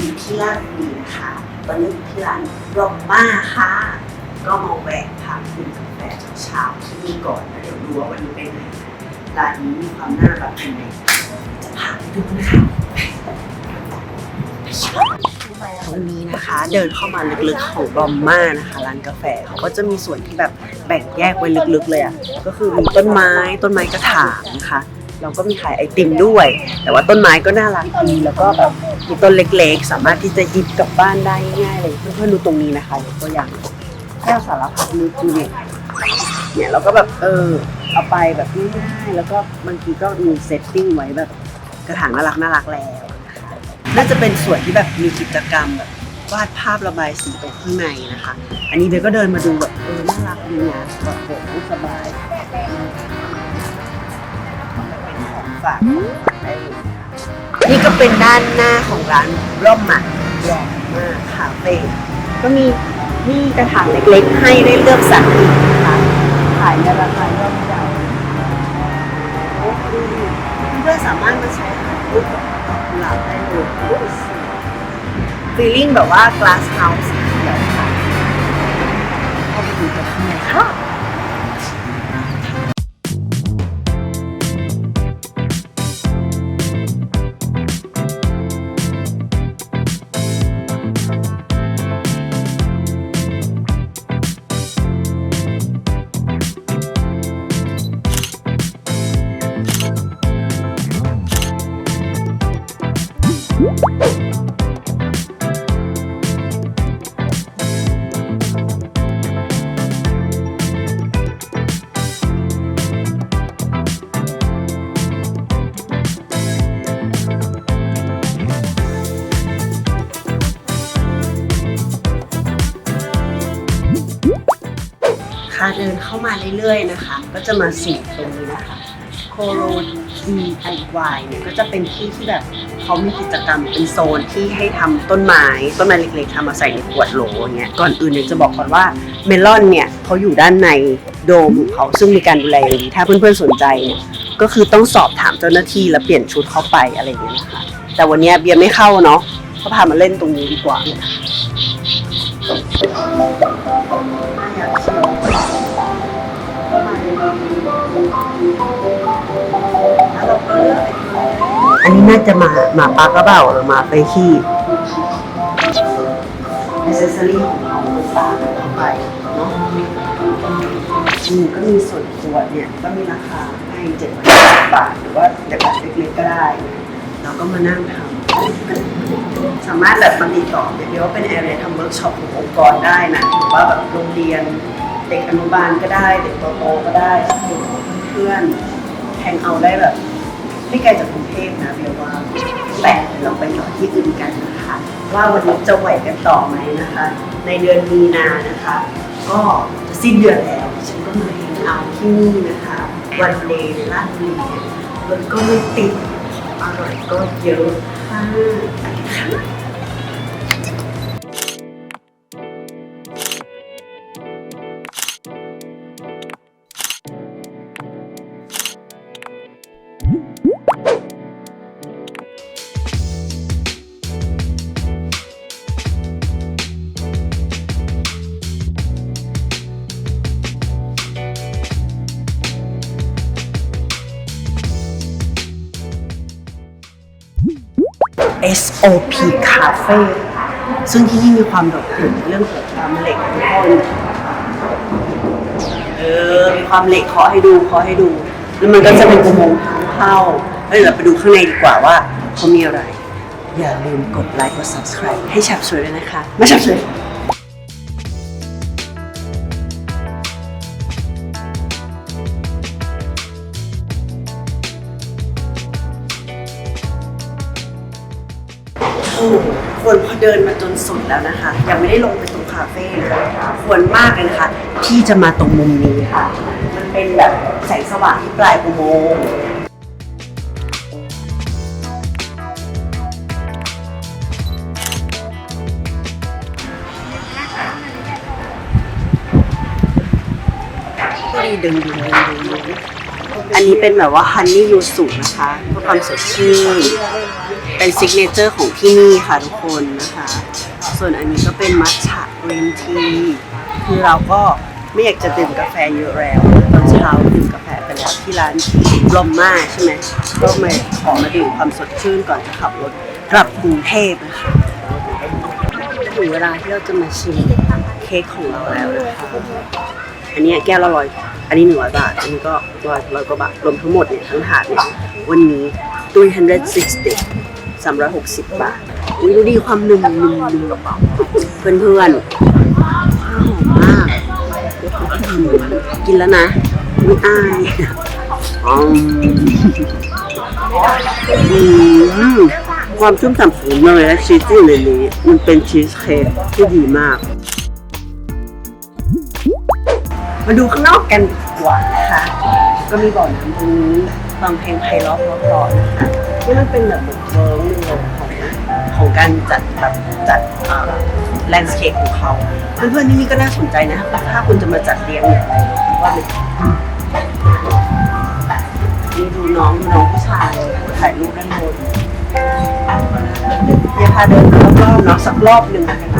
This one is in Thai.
ตอนนี้อยู่ที่ร้านรอมมาค่ะ ก็มาแวะทานกินกาแฟเช้าที่นี่ก่อนแล้วเดี๋ยวดูว่าวันนี้เป็นไงร้านนี้มีความน่ารักยังไงจะพาไปดูนะคะตรงนี้นะคะเดินเข้ามาลึกๆของรอมมานะคะร้านกาแฟเขาก็จะมีส่วนที่แบบแบ่งแยกไว้ลึกๆเลยอะก็คือมีต้นไม้ต้นไม้กระถางนะคะ แล้วก็มีขายไอติมด้วย แต่ว่าต้นไม้ก็น่ารักดีแล้วก็แบบมีต้นเล็กๆ สามารถที่จะหยิบกลับบ้านได้ง่ายๆเลยเพื่อนๆดูตรงนี้นะคะตัวอย่างแก้วสารพัดนึกดูเนี่ยเนี่ยเราก็แบบเออเอาไปแบบง่ายๆแล้วก็บางทีก็มีเซตติ้งไว้แบบกระถางน่ารักน่ารักแล้วนะคะน่าจะเป็นส่วนที่แบบมีกิจกรรมแบบวาดภาพระบายสีตรงข้างในนะคะ อันนี้เบลก็เดินมาดูแบบเออน่ารักดีนะแบบโหสบาย เป็นของฝากได้เลยนะคะนี่ก็เป็นด้านหน้าของร้านร่มหมักแย่มากคาเฟ่ก็มีนี่กระถางเล็กๆ ให้ได้เลือกสรรอีกนะคะขายในราคาย่อมเยาโอ้ดูดิเพื่อนๆสามารถมาใช้ถ่ายรูปกับดอกกุหลาบได้เลยฟีลลิ่งแบบว่า glass house เขียวค่ะเข้าไปดูกันข้างในค่ะ เดินเข้ามาเรื่อยๆนะคะ ก็จะมาสู่ตรงนี้นะคะโคโรดีไอวายเนี่ยก็จะเป็นที่ที่แบบเขามีกิจกรรมเป็นโซนที่ให้ทำต้นไม้ต้นไม้เล็กๆทำมาใส่ในขวดโหลอย่างเงี้ยก่อนอื่นเนี่ยจะบอกก่อนว่าเมลอนเนี่ยเขาอยู่ด้านในโดมของเขาซึ่งมีการดูแลอย่างดีถ้าเพื่อนๆสนใจเนี่ยก็คือต้องสอบถามเจ้าหน้าที่แล้วเปลี่ยนชุดเข้าไปอะไรอย่างเงี้ยนะคะแต่วันนี้เบียร์ไม่เข้าเนาะก็พามาเล่นตรงนี้ดีกว่าอยากชิม อันนี้น่าจะมาหมาปลากระเบ้าหรือหมาไปขี้อ c เซสซอรี่ของเขาต่างกันออกไปเนาะอืมก็มีส่วนตัวเนี่ยก็มีราคาให้เจ็ดบาทหรือว่าแบบเล็กๆก็ได้เราก็มานั่งทำสามารถแบบมาติดต่อเดี๋ยวว่าเป็นแอเรียทำเวิร์กช็อปขององค์กรได้นะหรือว่าแบบโรงเรียนเด็กอนุบาลก็ได้ เด็กโตๆก็ได้ พื่อนแฮงเอาได้แบบไม่ไกลจากกรุงเทพนะเบลว่าแต่เราไปต่อที่อื่นกันนะคะ ว่าวันนี้จะไหวกันต่อไหมนะคะ ในเดือนมีนานะคะ ก็จะสิ้นเดือนแล้วฉันก็มาแฮงเอาที่นี่นะคะ วันเดย์ลาดบุรีเนี่ยรถก็ไม่ติดอร่อยก็เยอะค่ะไปค่ะ SOP Cafe ซึ่งที่นี่มีความโดดเด่นในเรื่องของความเหล็กทุกคนเออมีความเหล็กขอให้ดูขอให้ดู แล้วมันก็จะเป็นอุโมงค์ทางเข้าแล้วเดี๋ยวเราไปดูข้างในดีกว่าว่าเขามีอะไร อย่าลืมกดไลค์กด subscribe ให้ฉับสวยด้วยนะคะ ไม่ฉับสวย ถูกควรพอเดินมาจนสุดแล้วนะคะ ยังไม่ได้ลงไปตรงคาเฟ่นะควรมากเลยนะคะที่จะมาตรงมุมนี้ค่ะ มันเป็นแบบแสงสว่างที่ปลายอุโมงค์ดึงดึงดึง อันนี้เป็นแบบว่าฮันนี่ยูสุนะคะเพื่อความสดชื่น เป็นซิกเนเจอร์ของที่นี่ค่ะทุกคนนะคะ ส่วนอันนี้ก็เป็นมัทฉะกรีนทีคือเราก็ไม่อยากจะดื่มกาแฟเยอะแล้วตอนเช้าดื่มกาแฟไปแล้วที่ร้านลมมาใช่ไหมก็มาขอมาดื่มความสดชื่นก่อนจะขับรถกลับกรุงเทพนะคะถึงเวลาที่เราจะมาชิมเค้กของเราแล้วนะคะอันนี้แก้วละร้อย อันนี้หนึ่งร้อยบาท อันนี้ก็ร้อยร้อยกว่าบาท รวมทั้งหมดเนี่ยทั้งถาดเนี่ยวันนี้ 360 360 บาทอุ้ยดูดีความนุ่มนุ่มนุ่มเพื่อนเพื่อนหอมมาก กินแล้วนะไม่อายอืมอืมความชุ่มฉ่ำของเนยและชีสที่อยู่ในนี้ มันเป็นชีสเค้กที่ดีมาก มาดูข้างนอกกันดีกว่านะคะ ก็มีบ่อน้ำตรงนี้ฟังเพลงไพเราะเพราะๆนะคะที่มันเป็นแบบเหมือนเวิร์กหนึ่งเลยของของการจัดแบบจัดแลนด์สเคปของเขาเพื่อนๆที่นี่ก็น่าสนใจนะถ้าคุณจะมาจัดเลี้ยงอย่างไรว่าเป็นนี่ดูน้องดูน้องผู้ชายถ่ายรูปด้านบนเดี๋ยวพาเดินรอบๆเนาะสักรอบหนึ่งนะคะ